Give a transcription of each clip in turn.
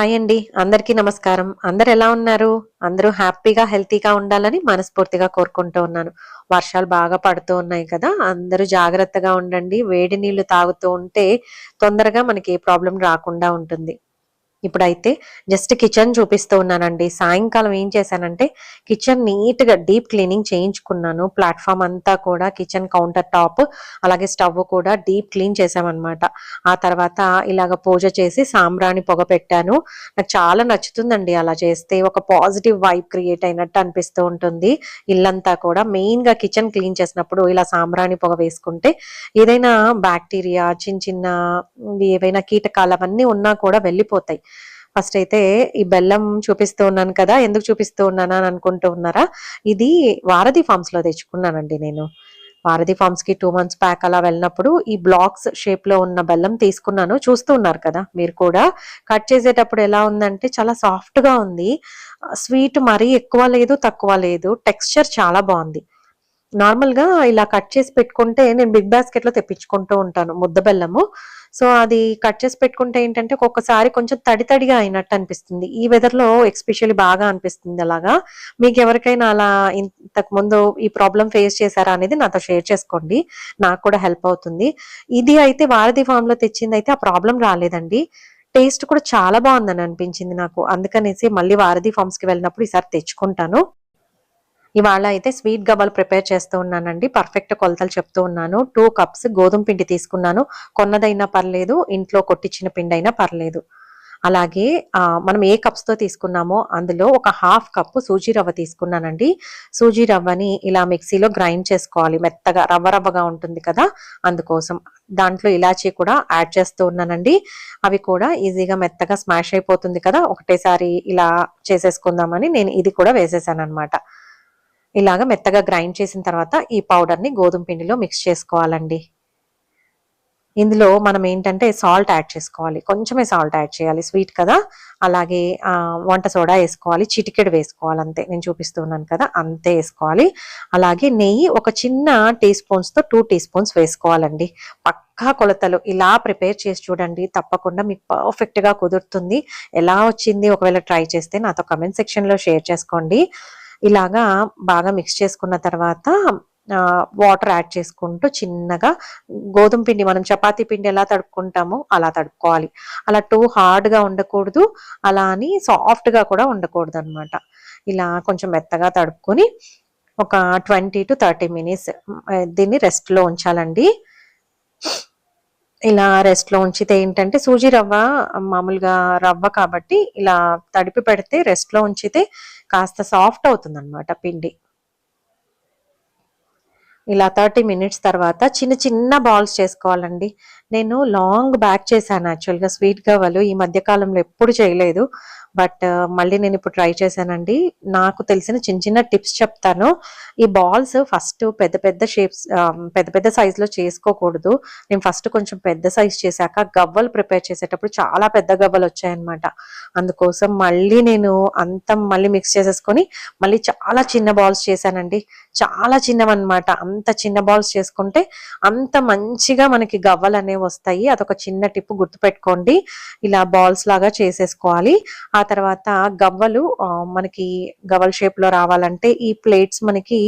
Hi అండి. అందరికీ నమస్కారం. అందరు ఎలా ఉన్నారు? అందరూ హ్యాపీగా హెల్తీగా ఉండాలని మనస్ఫూర్తిగా కోరుకుంటూ ఉన్నాను. వర్షాలు బాగా పడుతూ ఉన్నాయి కదా. అందరూ జాగ్రత్తగా ఉండండి. వేడి నీళ్ళు తాగుతూ ఉంటే తొందరగా మనకి ఏ ప్రాబ్లం రాకుండా ఉంటుంది. ఇప్పుడైతే జస్ట్ కిచెన్ చూపిస్తూ ఉన్నానండి. సాయంకాలం ఏం చేశానంటే కిచెన్ నీట్గా డీప్ క్లీనింగ్ చేయించుకున్నాను. ప్లాట్ఫామ్ అంతా కూడా కిచెన్ కౌంటర్ టాప్ అలాగే స్టవ్ కూడా డీప్ క్లీన్ చేసామన్నమాట ఆ తర్వాత ఇలాగ పూజ చేసి సాంబ్రాణి పొగ పెట్టాను. నాకు చాలా నచ్చుతుందండి అలా చేస్తే. ఒక పాజిటివ్ వైబ్ క్రియేట్ అయినట్టు అనిపిస్తూ ఉంటుంది. ఇల్లంతా కూడా మెయిన్గా కిచెన్ క్లీన్ చేసినప్పుడు ఇలా సాంబ్రాణి పొగ వేసుకుంటే ఏదైనా బ్యాక్టీరియా చిన్న చిన్న ఏవైనా కీటకాలు అవన్నీ ఉన్నా కూడా వెళ్ళిపోతాయి. ఫస్ట్ అయితే ఈ బెల్లం చూపిస్తూ ఉన్నాను కదా ఎందుకు చూపిస్తూ ఉన్నానా అని అనుకుంటూ ఉన్నారా? ఇది వారధి ఫార్మ్స్లో తెచ్చుకున్నానండి నేను. వారధి ఫార్మ్స్కి టూ మంత్స్ ప్యాక్ అలా వెళ్ళినప్పుడు ఈ బ్లాక్స్ షేప్లో ఉన్న బెల్లం తీసుకున్నాను. చూస్తూ ఉన్నారు కదా మీరు కూడా. కట్ చేసేటప్పుడు ఎలా ఉందంటే చాలా సాఫ్ట్గా ఉంది. స్వీట్ మరీ ఎక్కువ లేదు తక్కువ లేదు. టెక్స్చర్ చాలా బాగుంది. నార్మల్గా ఇలా కట్ చేసి పెట్టుకుంటే నేను బిగ్ బాస్కెట్లో తెప్పించుకుంటూ ఉంటాను ముద్ద బెల్లము. సో అది కట్ చేసి పెట్టుకుంటే ఏంటంటే ఒక్కొక్కసారి కొంచెం తడి తడిగా అయినట్టు అనిపిస్తుంది. ఈ వెదర్లో ఎక్స్పెషల్లీ బాగా అనిపిస్తుంది అలాగా. మీకు ఎవరికైనా అలా ఇంతకు ముందు ఈ ప్రాబ్లం ఫేస్ చేశారా అనేది నాతో షేర్ చేసుకోండి. నాకు కూడా హెల్ప్ అవుతుంది. ఇది అయితే వారధి ఫామ్లో తెచ్చింది అయితే ఆ ప్రాబ్లం రాలేదండి. టేస్ట్ కూడా చాలా బాగుందని అనిపించింది నాకు. అందుకనేసి మళ్ళీ వారధి ఫామ్స్కి వెళ్ళినప్పుడు ఈసారి తెచ్చుకుంటాను. ఇవాళ అయితే స్వీట్ గవ్వలు ప్రిపేర్ చేస్తూ ఉన్నానండి. పర్ఫెక్ట్ కొలతలు చెప్తూ ఉన్నాను. టూ కప్స్ గోధుమ పిండి తీసుకున్నాను. కొన్నదైనా పర్లేదు ఇంట్లో కొట్టించిన పిండి అయినా పర్లేదు. అలాగే మనం ఏ కప్స్తో తీసుకున్నామో అందులో ఒక హాఫ్ కప్పు సూజీ రవ్వ తీసుకున్నానండి. సూజీ రవ్వని ఇలా మిక్సీలో గ్రైండ్ చేసుకోవాలి. మెత్తగా రవ్వ రవ్వగా ఉంటుంది కదా అందుకోసం. దాంట్లో ఇలాచీ కూడా యాడ్ చేస్తూ ఉన్నానండి. అవి కూడా ఈజీగా మెత్తగా స్మాష్ అయిపోతుంది కదా ఒకటేసారి ఇలా చేసేసుకుందామని నేను ఇది కూడా వేసేసాను అనమాట ఇలాగ మెత్తగా గ్రైండ్ చేసిన తర్వాత ఈ పౌడర్ని గోధుమ పిండిలో మిక్స్ చేసుకోవాలండి. ఇందులో మనం ఏంటంటే సాల్ట్ యాడ్ చేసుకోవాలి. కొంచెమే సాల్ట్ యాడ్ చేయాలి. స్వీట్ కదా. అలాగే వంట సోడా వేసుకోవాలి. చిటికెడు వేసుకోవాలి అంతే నేను చూపిస్తున్నాను కదా. అంతే వేసుకోవాలి. అలాగే నెయ్యి ఒక చిన్న టీ స్పూన్స్తో టూ టీ స్పూన్స్ వేసుకోవాలండి. పక్కా కొలతలు. ఇలా ప్రిపేర్ చేసి చూడండి. తప్పకుండా మీకు పర్ఫెక్ట్గా కుదురుతుంది. ఎలా వచ్చింది? ఒకవేళ ట్రై చేస్తే నాతో కమెంట్ సెక్షన్లో షేర్ చేసుకోండి. ఇలాగా బాగా మిక్స్ చేసుకున్న తర్వాత వాటర్ యాడ్ చేసుకుంటూ చిన్నగా గోధుమ పిండి మనం చపాతీ పిండి ఎలా తడుపుకుంటామో అలా తడుపుకోవాలి. అలా టూ హార్డ్గా ఉండకూడదు అలా అని సాఫ్ట్గా కూడా ఉండకూడదు అనమాట ఇలా కొంచెం మెత్తగా తడుపుకొని ఒక ట్వంటీ టు థర్టీ మినిట్స్ దీన్ని రెస్ట్లో ఉంచాలండి. ఇలా రెస్ట్లో ఉంచితే ఏంటంటే సూజీ రవ్వ మామూలుగా రవ్వ కాబట్టి ఇలా తడిపి పెడితే రెస్ట్లో ఉంచితే కాస్త సాఫ్ట్ అవుతుంది అనమాట పిండి. ఇలా థర్టీ మినిట్స్ తర్వాత చిన్న చిన్న బాల్స్ చేసుకోవాలండి. నేను లాంగ్ బ్యాక్ చేశాను యాక్చువల్గా స్వీట్ గవ్వలు. ఈ మధ్యకాలంలో ఎప్పుడు చేయలేదు. బట్ మళ్ళీ నేను ఇప్పుడు ట్రై చేశానండి. నాకు తెలిసిన చిన్న చిన్న టిప్స్ చెప్తాను. ఈ బాల్స్ ఫస్ట్ పెద్ద పెద్ద షేప్స్ పెద్ద పెద్ద సైజులో చేసుకోకూడదు. నేను ఫస్ట్ కొంచెం పెద్ద సైజ్ చేశాక గవ్వలు ప్రిపేర్ చేసేటప్పుడు చాలా పెద్ద గవ్వలు వచ్చాయన్నమాట. అందుకోసం మళ్ళీ నేను అంత మళ్ళీ మిక్స్ చేసేసుకొని మళ్ళీ చాలా చిన్న బాల్స్ చేశానండి. చాలా చిన్నవన్నమాట. అంత చిన్న బాల్స్ చేసుకుంటే అంత మంచిగా మనకి గవ్వలు అనేవి వస్తాయి. అదొక చిన్న టిప్ గుర్తుపెట్టుకోండి. ఇలా బాల్స్ లాగా చేసేసుకోవాలి. ఆ తర్వాత గవ్వలు మనకి గవ్వల షేప్లో రావాలంటే ఈ ప్లేట్స్ మనకి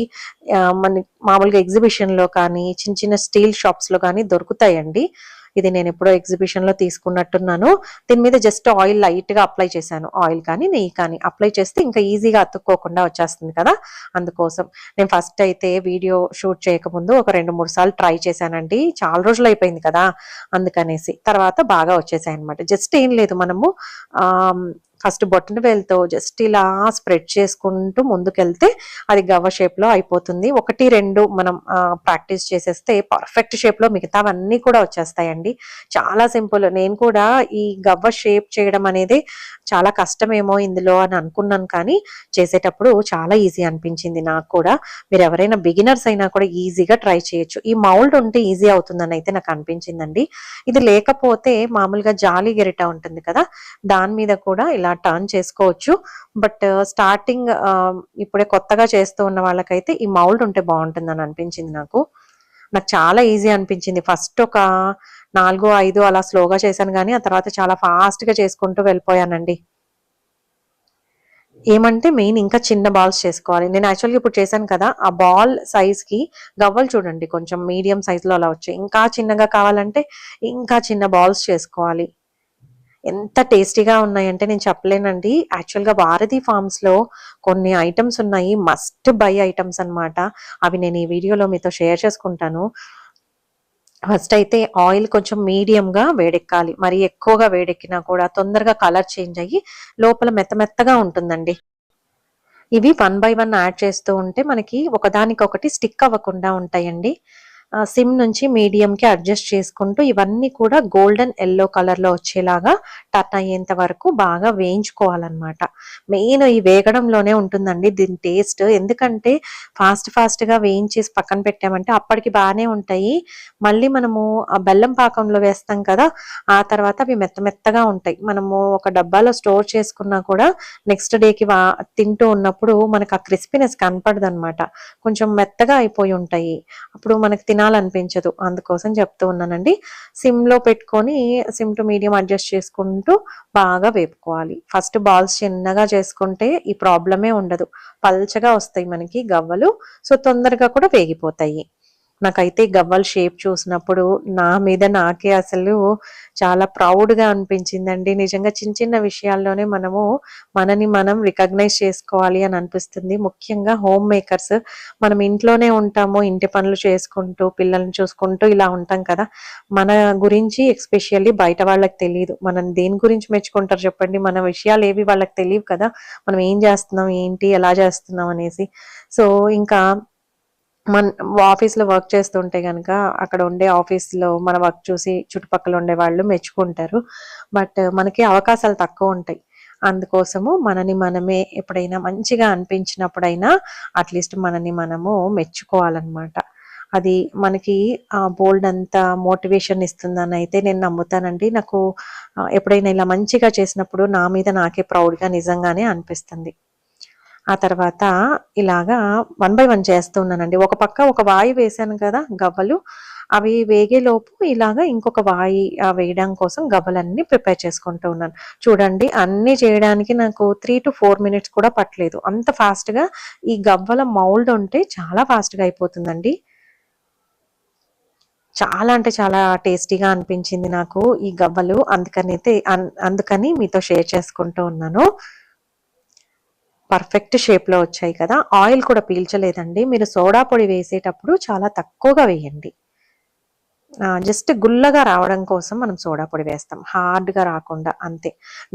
మన మామూలుగా ఎగ్జిబిషన్లో కానీ చిన్న చిన్న స్టీల్ షాప్స్లో కానీ దొరుకుతాయండి. ఇది నేను ఎప్పుడో ఎగ్జిబిషన్లో తీసుకున్నట్టున్నాను. దీని మీద జస్ట్ ఆయిల్ లైట్గా అప్లై చేశాను. ఆయిల్ కానీ నెయ్యి కానీ అప్లై చేస్తే ఇంకా ఈజీగా అతుక్కోకుండా వచ్చేస్తుంది కదా. అందుకోసం నేను ఫస్ట్ అయితే వీడియో షూట్ చేయకముందు ఒక రెండు మూడు సార్లు ట్రై చేశానండి. చాలా రోజులు అయిపోయింది కదా. అందుకనేసి తర్వాత బాగా వచ్చేసాయి అనమాట జస్ట్ ఏం లేదు మనము ఆ ఫస్ట్ బొట్టన వేలతో జస్ట్ ఇలా స్ప్రెడ్ చేసుకుంటూ ముందుకెళ్తే అది గవ్వ షేప్లో అయిపోతుంది. ఒకటి రెండు మనం ప్రాక్టీస్ చేసేస్తే పర్ఫెక్ట్ షేప్లో మిగతావన్నీ కూడా వచ్చేస్తాయండి. చాలా సింపుల్. నేను కూడా ఈ గవ్వ షేప్ చేయడం అనేది చాలా కష్టమేమో ఇందులో అని అనుకున్నాను కానీ చేసేటప్పుడు చాలా ఈజీ అనిపించింది నాకు కూడా. మీరు ఎవరైనా బిగినర్స్ అయినా కూడా ఈజీగా ట్రై చేయొచ్చు. ఈ మౌల్డ్ ఉంటే ఈజీ అవుతుందని అయితే నాకు అనిపించిందండి. ఇది లేకపోతే మామూలుగా జాలి గెరిట ఉంటుంది కదా దాని మీద కూడా ఇలా టర్న్ చేసుకోవచ్చు. బట్ స్టార్టింగ్ uh, um, ఇప్పుడే కొత్తగా చేస్తూ ఉన్న వాళ్ళకైతే ఈ మౌల్డ్ ఉంటే బాగుంటుందని అనిపించింది నాకు. నాకు చాలా ఈజీ అనిపించింది. ఫస్ట్ ఒక నాలుగు ఐదు అలా స్లోగా చేశాను కానీ ఆ తర్వాత చాలా ఫాస్ట్గా చేసుకుంటూ వెళ్ళిపోయానండి. ఏమంటే మెయిన్ ఇంకా చిన్న బాల్స్ చేసుకోవాలి. నేను యాక్చువల్గా ఇప్పుడు చేశాను కదా ఆ బాల్ సైజ్కి గవ్వలు చూడండి. కొంచెం మీడియం సైజులో అలా వచ్చాయి. ఇంకా చిన్నగా కావాలంటే ఇంకా చిన్న బాల్స్ చేసుకోవాలి. ఎంత టేస్టీగా ఉన్నాయంటే నేను చెప్పలేనండి. యాక్చువల్గా భారతి ఫార్మ్స్లో కొన్ని ఐటమ్స్ ఉన్నాయి. మస్ట్ బై ఐటమ్స్ అన్నమాట. అవి నేను ఈ వీడియోలో మీతో షేర్ చేసుకుంటాను. ఫస్ట్ అయితే ఆయిల్ కొంచెం మీడియంగా వేడెక్కాలి. మరి ఎక్కువగా వేడెక్కినా కూడా తొందరగా కలర్ చేంజ్ అయ్యి లోపల మెత్త మెత్తగా ఉంటుందండి. ఇవి వన్ బై వన్ యాడ్ చేస్తూ ఉంటే మనకి ఒకదానికొకటి స్టిక్ అవ్వకుండా ఉంటాయండి. సిమ్ నుంచి మీడియం కి అడ్జస్ట్ చేసుకుంటూ ఇవన్నీ కూడా గోల్డెన్ ఎల్లో కలర్లో వచ్చేలాగా టర్న్ అయ్యేంత వరకు బాగా వేయించుకోవాలన్నమాట. మెయిన్ ఈ వేగడంలోనే ఉంటుందండి దీని టేస్ట్. ఎందుకంటే ఫాస్ట్ ఫాస్ట్గా వేయించేసి పక్కన పెట్టామంటే అప్పటికి బాగానే ఉంటాయి. మళ్ళీ మనము ఆ బెల్లం పాకంలో వేస్తాం కదా ఆ తర్వాత అవి మెత్త మెత్తగా ఉంటాయి. మనము ఒక డబ్బాలో స్టోర్ చేసుకున్నా కూడా నెక్స్ట్ డేకి వా తింటూ ఉన్నప్పుడు మనకు ఆ క్రిస్పీనెస్ కనపడదు కొంచెం మెత్తగా అయిపోయి ఉంటాయి. అప్పుడు మనకు తినాలనిపించదు అందుకోసం చెప్తూ ఉన్నానండి. సిమ్లో పెట్టుకొని సిమ్ టు మీడియం అడ్జస్ట్ చేసుకుంటూ బాగా వేపుకోవాలి. ఫస్ట్ బాల్స్ చిన్నగా చేసుకుంటే ఈ ప్రాబ్లమే ఉండదు. పల్చగా వస్తాయి మనకి గవ్వలు. సో తొందరగా కూడా వేగిపోతాయి. నాకైతే గవ్వల్ గవ్వల షేప్ చూసినప్పుడు నా మీద నాకే అసలు చాలా ప్రౌడ్గా అనిపించిందండి. నిజంగా చిన్న చిన్న విషయాల్లోనే మనము మనని మనం రికగ్నైజ్ చేసుకోవాలి అని అనిపిస్తుంది. ముఖ్యంగా హోమ్ మేకర్స్ మనం ఇంట్లోనే ఉంటాము ఇంటి పనులు చేసుకుంటూ పిల్లల్ని చూసుకుంటూ ఇలా ఉంటాం కదా. మన గురించి ఎక్స్పెషల్లీ బయట వాళ్ళకి తెలియదు మనం దేని గురించి మెచ్చుకుంటారు చెప్పండి? మన విషయాలు ఏవి వాళ్ళకి తెలియవు కదా. మనం ఏం చేస్తున్నాం? ఏంటి? ఎలా చేస్తున్నాం అనేసి. సో ఇంకా మన ఆఫీస్లో వర్క్ చేస్తుంటే కనుక అక్కడ ఉండే ఆఫీస్లో మన వర్క్ చూసి చుట్టుపక్కల ఉండే వాళ్ళు మెచ్చుకుంటారు. బట్ మనకి అవకాశాలు తక్కువ ఉంటాయి. అందుకోసము మనని మనమే ఎప్పుడైనా మంచిగా అనిపించినప్పుడైనా అట్లీస్ట్ మనని మనము మెచ్చుకోవాలన్నమాట. అది మనకి ఆ బోల్డ్ అంత మోటివేషన్ ఇస్తుందని అయితే నేను నమ్ముతానండి. నాకు ఎప్పుడైనా ఇలా మంచిగా చేసినప్పుడు నా మీద నాకే ప్రౌడ్గా నిజంగానే అనిపిస్తుంది. ఆ తర్వాత ఇలాగా వన్ బై వన్ చేస్తున్నానండి ఒక పక్క ఒక వాయి వేసాను కదా గవ్వలు అవి వేగేలోపు ఇలాగా ఇంకొక వాయి వేయడం కోసం గవ్వలన్నీ ప్రిపేర్ చేసుకుంటూ ఉన్నాను. చూడండి అన్ని చేయడానికి నాకు త్రీ టు ఫోర్ మినిట్స్ కూడా పట్టలేదు. అంత ఫాస్ట్గా ఈ గవ్వల మౌల్డ్ ఉంటే చాలా ఫాస్ట్గా అయిపోతుందండి. చాలా అంటే చాలా టేస్టీగా అనిపించింది నాకు ఈ గవ్వలు. అందుకని అయితే అన్- అందుకని మీతో షేర్ చేసుకుంటూ ఉన్నాను. పర్ఫెక్ట్ షేప్లో వచ్చాయి కదా. ఆయిల్ కూడా పీల్చలేదండి. మీరు సోడా పొడి వేసేటప్పుడు చాలా తక్కువగా వేయండి. జస్ట్ గుల్లగా రావడం కోసం మనం సోడా పొడి వేస్తాం. హార్డ్గా రాకుండా అంతే.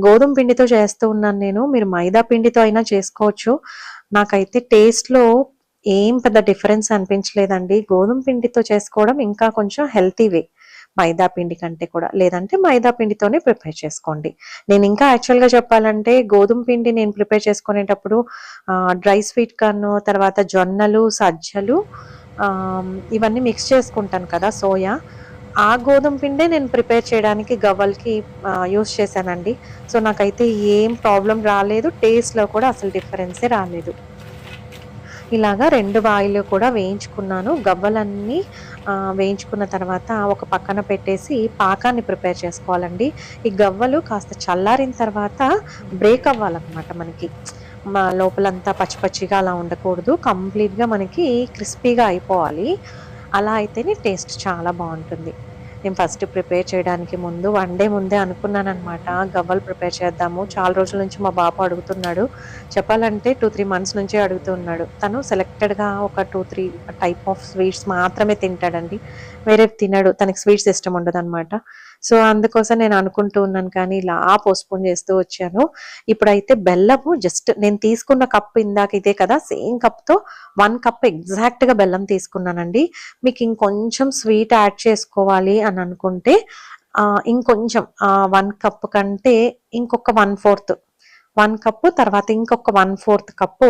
గోధుమ పిండితో చేస్తూ ఉన్నాను నేను. మీరు మైదా పిండితో అయినా చేసుకోవచ్చు. నాకైతే టేస్ట్లో ఏం పెద్ద డిఫరెన్స్ అనిపించలేదండి. గోధుమ పిండితో చేసుకోవడం ఇంకా కొంచెం హెల్తీ వే మైదా పిండి కంటే కూడా లేదంటే మైదా పిండితోనే ప్రిపేర్ చేసుకోండి. నేను ఇంకా యాక్చువల్గా చెప్పాలంటే గోధుమ పిండి నేను ప్రిపేర్ చేసుకునేటప్పుడు డ్రై స్వీట్ కార్న్ తర్వాత జొన్నలు సజ్జలు ఇవన్నీ మిక్స్ చేసుకుంటాను కదా సోయా. ఆ గోధుమ పిండే నేను ప్రిపేర్ చేయడానికి గవ్వలకి యూస్ చేశానండి. సో నాకైతే ఏం ప్రాబ్లం రాలేదు టేస్ట్లో కూడా అసలు డిఫరెన్సే రాలేదు. ఇలాగా రెండు వాయిలు కూడా వేయించుకున్నాను. గవ్వలన్నీ వేయించుకున్న తర్వాత ఒక పక్కన పెట్టేసి పాకాన్ని ప్రిపేర్ చేసుకోవాలండి. ఈ గవ్వలు కాస్త చల్లారిన తర్వాత బ్రేక్ అవ్వాలన్నమాట మనకి. మా లోపలంతా పచ్చి పచ్చిగా అలా ఉండకూడదు. కంప్లీట్గా మనకి క్రిస్పీగా అయిపోవాలి. అలా అయితేనే టేస్ట్ చాలా బాగుంటుంది. నేను ఫస్ట్ ప్రిపేర్ చేయడానికి ముందు వన్ డే ముందే అనుకున్నాను అనమాట గవ్వలు ప్రిపేర్ చేద్దాము. చాలా రోజుల నుంచి మా బాబు అడుగుతున్నాడు. చెప్పాలంటే టూ త్రీ మంత్స్ నుంచే అడుగుతున్నాడు. తను సెలెక్టెడ్గా ఒక two three type of sweets మాత్రమే తింటాడండి. వేరే తినడు. తనకి స్వీట్స్ ఇష్టం ఉండదు అనమాట సో అందుకోసం నేను అనుకుంటూ ఉన్నాను కానీ ఇలా పోస్ట్పోన్ చేస్తూ వచ్చాను. ఇప్పుడైతే బెల్లము జస్ట్ నేను తీసుకున్న కప్ ఇందాక ఇదే కదా సేమ్ కప్తో వన్ కప్ ఎగ్జాక్ట్గా బెల్లం తీసుకున్నానండి. మీకు ఇంకొంచెం స్వీట్ యాడ్ చేసుకోవాలి అని అనుకుంటే ఇంకొంచెం వన్ కప్ కంటే ఇంకొక వన్ ఫోర్త్ వన్ కప్పు తర్వాత ఇంకొక వన్ ఫోర్త్ కప్పు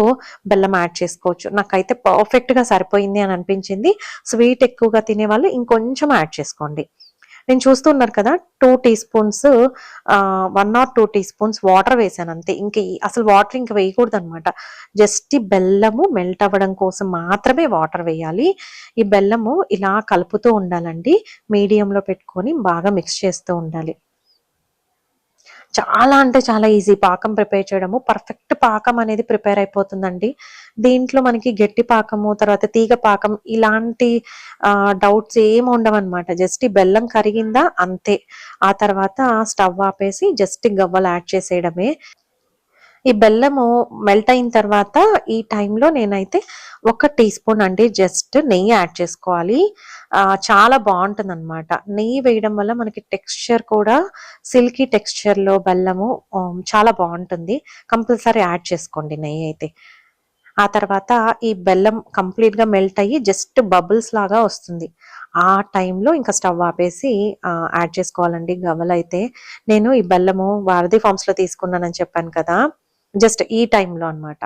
బెల్లం యాడ్ చేసుకోవచ్చు. నాకైతే పర్ఫెక్ట్గా సరిపోయింది అని అనిపించింది. స్వీట్ ఎక్కువగా తినే వాళ్ళు ఇంకొంచెం యాడ్ చేసుకోండి. నేను చూస్తున్నారు కదా two teaspoons one or two teaspoons water వేసాను అంతే. ఇంక అసలు వాటర్ ఇంకా వేయకూడదు అనమాట జస్ట్ బెల్లము మెల్ట్ అవ్వడం కోసం మాత్రమే వాటర్ వేయాలి. ఈ బెల్లము ఇలా కలుపుతూ ఉండాలండి. మీడియంలో పెట్టుకొని బాగా మిక్స్ చేస్తూ ఉండాలి. చాలా అంటే చాలా ఈజీ పాకం ప్రిపేర్ చేయడము. పర్ఫెక్ట్ పాకం అనేది ప్రిపేర్ అయిపోతుందండి. దీంట్లో మనకి గట్టి పాకము తర్వాత తీగ పాకం ఇలాంటి డౌట్స్ ఏమి ఉండవన్నమాట. జస్ట్ బెల్లం కరిగిందా అంతే. ఆ తర్వాత స్టవ్ ఆపేసి జస్ట్ గవ్వలు యాడ్ చేసేయడమే. ఈ బెల్లము మెల్ట్ అయిన తర్వాత ఈ టైంలో నేనైతే ఒక టీ స్పూన్ అండి జస్ట్ నెయ్యి యాడ్ చేసుకోవాలి. చాలా బాగుంటుంది అనమాట నెయ్యి వేయడం వల్ల మనకి టెక్స్చర్ కూడా సిల్కీ టెక్స్చర్లో బెల్లము చాలా బాగుంటుంది. కంపల్సరీ యాడ్ చేసుకోండి నెయ్యి అయితే. ఆ తర్వాత ఈ బెల్లం కంప్లీట్గా మెల్ట్ అయ్యి జస్ట్ బబుల్స్ లాగా వస్తుంది. ఆ టైంలో ఇంకా స్టవ్ ఆపేసి యాడ్ చేసుకోవాలండి. గవ్వలు అయితే నేను ఈ బెల్లము వారధి ఫామ్స్లో తీసుకున్నానని చెప్పాను కదా. జస్ట్ ఈ టైంలో అన్నమాట.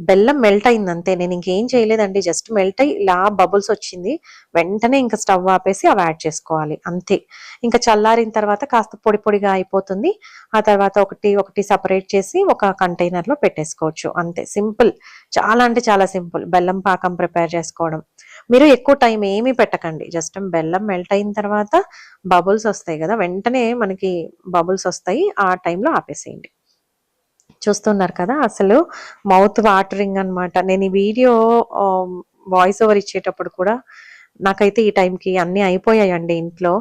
బెల్లం మెల్ట్ అయింది అంతే నేను ఇంకేం చేయలేదండి. జస్ట్ మెల్ట్ అయ్యి ఇలా బబుల్స్ వచ్చింది. వెంటనే ఇంకా స్టవ్ ఆపేసి అవి యాడ్ చేసుకోవాలి. అంతే. ఇంకా చల్లారిన తర్వాత కాస్త పొడి పొడిగా అయిపోతుంది. ఆ తర్వాత ఒకటి ఒకటి సపరేట్ చేసి ఒక కంటైనర్లో పెట్టేసుకోవచ్చు. అంతే. సింపుల్. చాలా అంటే చాలా సింపుల్. బెల్లం పాకం ప్రిపేర్ చేసుకోవడం. మీరు ఎక్కువ టైం ఏమీ పెట్టకండి. జస్ట్ బెల్లం మెల్ట్ అయిన తర్వాత బబుల్స్ వస్తాయి కదా. వెంటనే మనకి బబుల్స్ వస్తాయి. ఆ టైంలో ఆపేసేయండి. చూస్తున్నారు కదా అసలు మౌత్ వాటరింగ్ అన్నమాట. నేను ఈ వీడియో వాయిస్ ఓవర్ ఇచ్చేటప్పుడు కూడా నాకైతే ఈ టైంకి అన్నీ అయిపోయాయండి ఇంట్లో.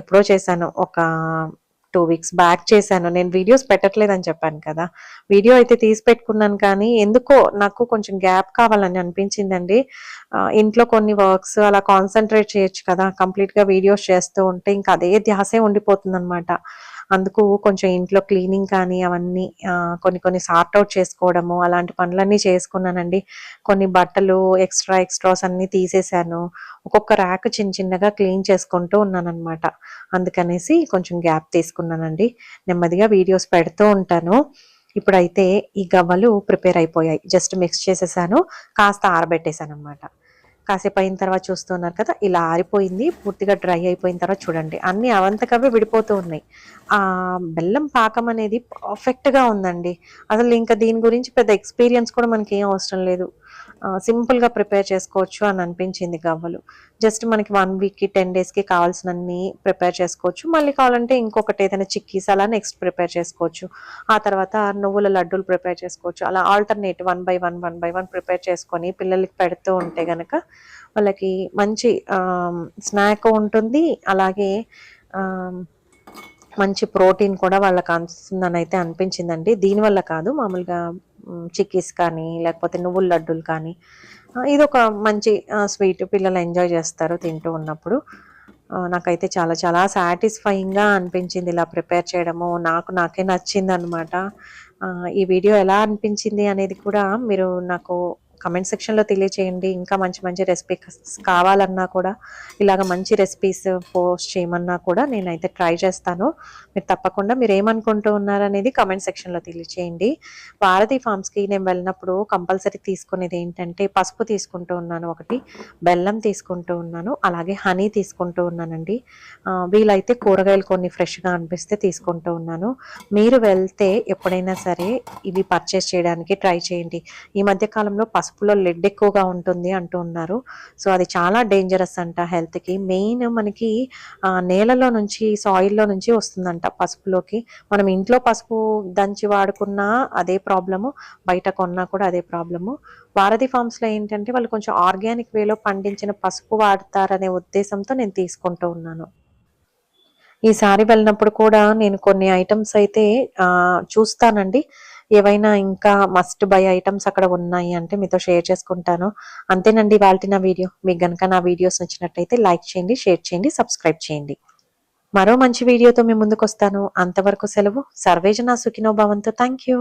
ఎప్పుడో చేశాను ఒక టూ వీక్స్ బ్యాక్ చేశాను. నేను వీడియోస్ పెట్టట్లేదని చెప్పాను కదా. వీడియో అయితే తీసి పెట్టుకున్నాను కానీ ఎందుకో నాకు కొంచెం గ్యాప్ కావాలని అనిపించిందండి. ఇంట్లో కొన్ని వర్క్స్ అలా కాన్సన్ట్రేట్ చేయొచ్చు కదా కంప్లీట్గా వీడియోస్ చేస్తూ ఉంటే ఇంకా అదే ధ్యాసే ఉండిపోతుంది అందుకు కొంచెం ఇంట్లో క్లీనింగ్ కానీ అవన్నీ కొన్ని కొన్ని సార్ట్ అవుట్ చేసుకోవడము అలాంటి పనులన్నీ చేసుకున్నానండి. కొన్ని బట్టలు ఎక్స్ట్రా ఎక్స్ట్రాస్ అన్నీ తీసేశాను ఒక్కొక్క ర్యాక్ చిన్న చిన్నగా క్లీన్ చేసుకుంటూ ఉన్నానన్నమాట. అందుకనేసి కొంచెం గ్యాప్ తీసుకున్నానండి. నెమ్మదిగా వీడియోస్ పెడుతూ ఉంటాను. ఇప్పుడైతే ఈ గవ్వలు ప్రిపేర్ అయిపోయాయి. జస్ట్ మిక్స్ చేసేసాను. కాస్త ఆరబెట్టేశాను అనమాట కాసేపు అయిన తర్వాత చూస్తున్నారు కదా ఇలా ఆరిపోయింది పూర్తిగా డ్రై అయిపోయిన తర్వాత చూడండి. అన్ని అవంతకవే విడిపోతూ ఉన్నాయి. ఆ బెల్లం పాకం అనేది పర్ఫెక్ట్గా ఉందండి. అసలు ఇంకా దీని గురించి పెద్ద ఎక్స్పీరియన్స్ కూడా మనకి ఏం అవసరం లేదు. సింపుల్గా ప్రిపేర్ చేసుకోవచ్చు అని అనిపించింది గవ్వలు. జస్ట్ మనకి వన్ వీక్కి టెన్ డేస్కి కావాల్సినన్నీ కావాల్సినన్ని ప్రిపేర్ చేసుకోవచ్చు. మళ్ళీ కావాలంటే ఇంకొకటి ఏదైనా చిక్కీస్ అలా నెక్స్ట్ ప్రిపేర్ చేసుకోవచ్చు. ఆ తర్వాత నువ్వుల లడ్డూలు ప్రిపేర్ చేసుకోవచ్చు. అలా alternate one by one one by one prepare చేసుకొని పిల్లలకి పెడుతూ ఉంటే కనుక వాళ్ళకి మంచి స్నాక్ ఉంటుంది. అలాగే మంచి ప్రోటీన్ కూడా వాళ్ళకి అందుతుందని అయితే అనిపించిందండి. దీనివల్ల కాదు మామూలుగా చిక్కీస్ కానీ లేకపోతే నువ్వుల లడ్డూలు కానీ ఇదొక ఇది ఒక మంచి స్వీట్ పిల్లలు ఎంజాయ్ చేస్తారు తింటూ ఉన్నప్పుడు. నాకైతే చాలా చాలా సాటిస్ఫైయింగ్గా అనిపించింది ఇలా ప్రిపేర్ చేయడము. నాకు నాకే నచ్చింది అనమాట ఈ వీడియో ఎలా అనిపించింది అనేది కూడా మీరు నాకు కమెంట్ సెక్షన్లో తెలియచేయండి. ఇంకా మంచి మంచి రెసిపీస్ కావాలన్నా కూడా ఇలాగ మంచి రెసిపీస్ పోస్ట్ చేయమన్నా కూడా నేనైతే ట్రై చేస్తాను. మీరు తప్పకుండా మీరు ఏమనుకుంటూ ఉన్నారనేది కమెంట్ సెక్షన్లో తెలియచేయండి. భారతి ఫార్మ్స్కి నేను వెళ్ళినప్పుడు కంపల్సరీ తీసుకునేది ఏంటంటే పసుపు తీసుకుంటూ ఉన్నాను ఒకటి బెల్లం తీసుకుంటూ ఉన్నాను అలాగే హనీ తీసుకుంటూ ఉన్నానండి. వీలైతే కూరగాయలు కొన్ని ఫ్రెష్గా అనిపిస్తే తీసుకుంటూ ఉన్నాను. మీరు వెళ్తే ఎప్పుడైనా సరే ఇవి పర్చేస్ చేయడానికి ట్రై చేయండి. ఈ మధ్య కాలంలో పసుపులో లెడ్ ఎక్కువగా ఉంటుంది అంటూ ఉన్నారు. సో అది చాలా డేంజరస్ అంట హెల్త్కి మెయిన్ మనకి నేలలో నుంచి సాయిల్లో నుంచి వస్తుందంట పసుపులోకి. మనం ఇంట్లో పసుపు దంచి వాడుకున్నా అదే ప్రాబ్లము బయట కొన్నా కూడా అదే ప్రాబ్లము భారతి ఫార్మ్స్లో ఏంటంటే వాళ్ళు కొంచెం ఆర్గానిక్ వేలో పండించిన పసుపు వాడతారనే ఉద్దేశంతో నేను తీసుకుంటూ ఉన్నాను. ఈసారి వెళ్ళినప్పుడు కూడా నేను కొన్ని ఐటమ్స్ అయితే చూస్తానండి. ఏవైనా ఇంకా మస్ట్ బై ఐటమ్స్ అక్కడ ఉన్నాయి అంటే మీతో షేర్ చేసుకుంటాను. అంతేనండి వాళ్ళ నా వీడియో. మీకు గనక నా వీడియోస్ నచ్చినట్టయితే లైక్ చేయండి షేర్ చేయండి సబ్స్క్రైబ్ చేయండి. మరో మంచి వీడియోతో మేము ముందుకు వస్తాను అంతవరకు సెలవు. సర్వేజన సుఖినో భవంతు. Thank you